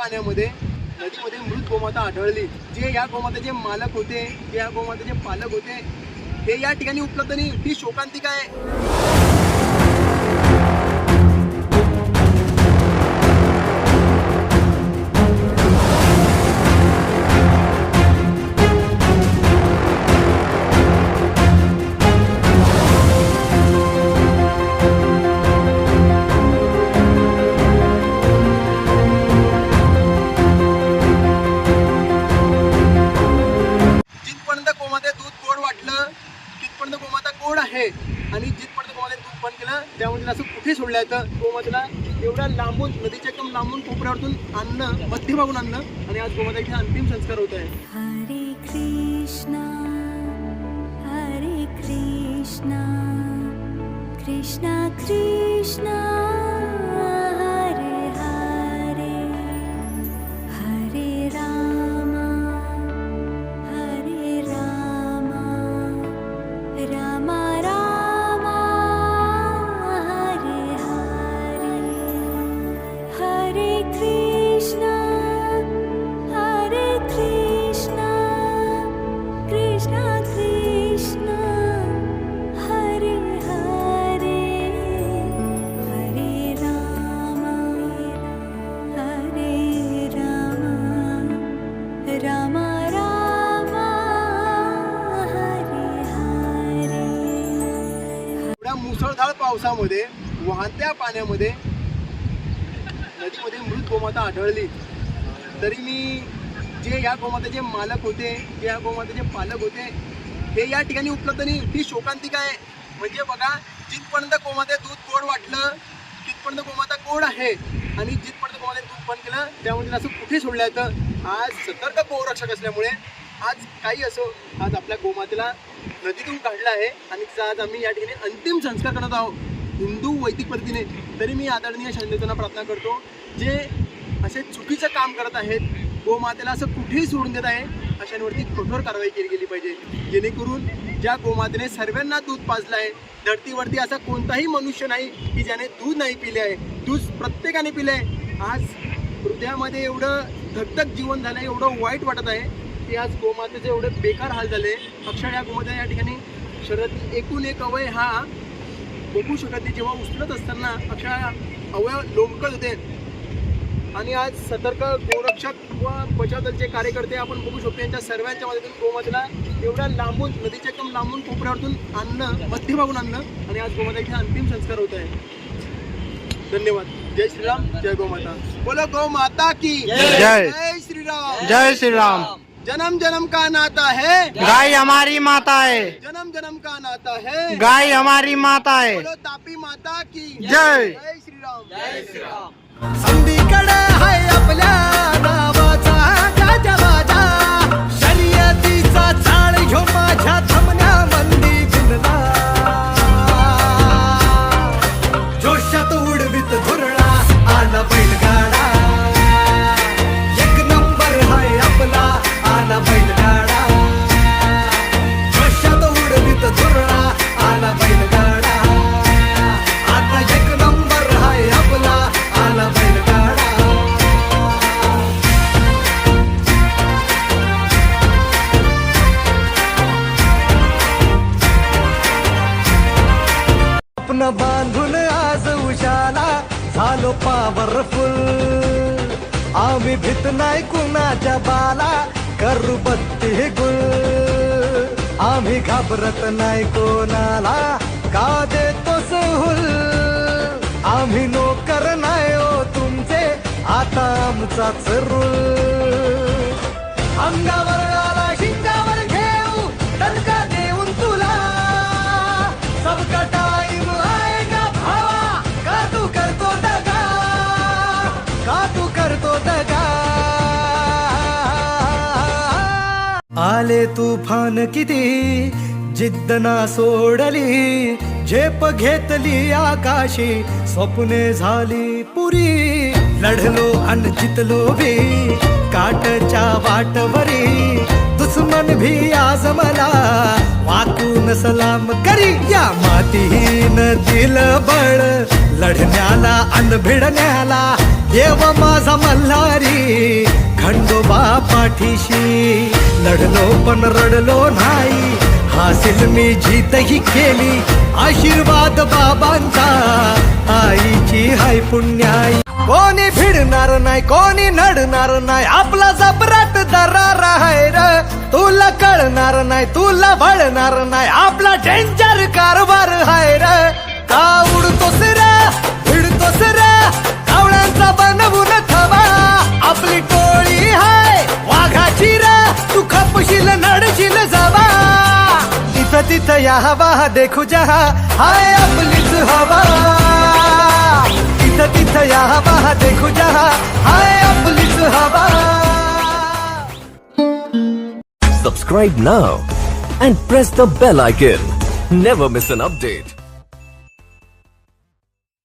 पाण्यामध्ये नदीमध्ये मृत गोमाता आढळली. जे या गोमातेचे मालक होते जे या गोमातेचे पालक होते हे या ठिकाणी उपलब्ध नाही. ही शोकांतिका आहे. कुठे गोमातेला एवढ्या लांबून नदीच्या एकदम लांबून कोपऱ्यावरतून आणणं मध्यभागून आणलं आणि आज गोमातेचे अंतिम संस्कार होत आहे. हरे कृष्णा हरे कृष्णा कृष्णा कृष्णा. मुसळधार पावसामध्ये वाहत्या पाण्यामध्ये नदीमध्ये मृत गोमाता आढळली. तरी मी जे या गोमातेचे मालक होते जे या गोमातेचे पालक होते हे या ठिकाणी उपलब्ध नाही. ही शोकांतिका आहे? म्हणजे बघा जिथपर्यंत गोमाते दूध गोड वाटलं तिथपर्यंत गोमाता गोड आहे. आणि जिथपर्यंत गोमाते दूध बंद केलं त्यामध्ये असं कुठे सोडलं जातं? आज सतर्क गोरक्षक असल्यामुळे आज काही असो आज आपल्या गोमातेला नदीतून काढला आहे आणि तिचा आज आम्ही या ठिकाणी अंतिम संस्कार करत आहोत. हिंदू वैदिक पद्धतीने. तरी मी आदरणीय शांततेना प्रार्थना करतो जे असे चुकीचं काम करत आहेत गोमातेला असं कुठेही सोडून देत आहे अशांवरती कठोर कारवाई केली गेली पाहिजे. जेणेकरून ज्या गोमातेने सर्वांना दूध पाजलं आहे धरतीवरती असा कोणताही मनुष्य नाही की ज्याने दूध नाही पिले आहे दूध प्रत्येकाने पिले आहे. आज हृदयामध्ये एवढं धकधक जीवन झालं आहे एवढं वाईट वाटत आहे की आज गोमातेचे एवढे बेकार हाल झाले. अक्षर या गोमाते या ठिकाणी शरीरातील एकूण एक अवय हा बघू शकत नाही. जेव्हा उचलत असताना अक्षर अवयव लोंबकत होते. आणि आज सतर्क गोरक्षक व बचाव दलचे कार्यकर्ते आपण बघू शकतो यांच्या सर्वांच्या मदतीतून गोमातेला एवढ्या लांबून नदीच्या एकदम लांबून कोपऱ्यावरतून आणणं मध्यभागून आणणं आणि आज गोमातेचे अंतिम संस्कार होत आहे. धन्यवाद. जय श्रीराम. जय गोमाता. बोलो गौ माता की. जय. श्रीराम. जय श्री राम जन्म जन्म का नाता है। गाय हमारी माता है। जन्म जन्म का नाता है। गाय हमारी माता है। बोलो तापी माता की। जय. जय श्री राम। जय श्रीराम संधीकडे मन बांधून आज उशाला झालो पावरफुल आम्ही भीत नाही कुणाच्या बाला करू बत्ती गुल. आम्ही घाबरत नाही कोणाला का देतो सहूल? आम्ही नोकर नाही हो तुमचे आता आमचाच रूल. होतगा आले तुफान किती? जिद्द ना सोडली. झेप घेतली आकाशी. स्वप्ने झाली पुरी. लढलो अन जितलो बी. काटच्या वाटवरी. दुश्मन भी आज मला वाकून सलाम करी. या मातीन दिल बळ लढण्याला अन भिडण्याला देव माझा मल्हारी खंडोबा पाठीशी. लढलो पण रडलो नाही हासिल मी जीतही केली. आशीर्वाद बाबांचा आईची हाय पुण्याई. कोणी भिडणार नाही कोणी नडणार नाही आपला जबराट दरार आहे र. तुला कळणार नाही तुला वळणार नाही आपला डेंजर कारभार आहे र. का उडतोस रे भिडतोस रे कावळ्यांचा बनवून थवा आपली टोळी हाय वाघाची रे तू खपशील, नडशील जवा तिथं तिथं या हवा, देखू जहा, हाय आपलीच हवा तिथं तिथं या हवा, देखू जहा, हाय आपलीच हवा Subscribe now and press the bell icon. Never miss an update.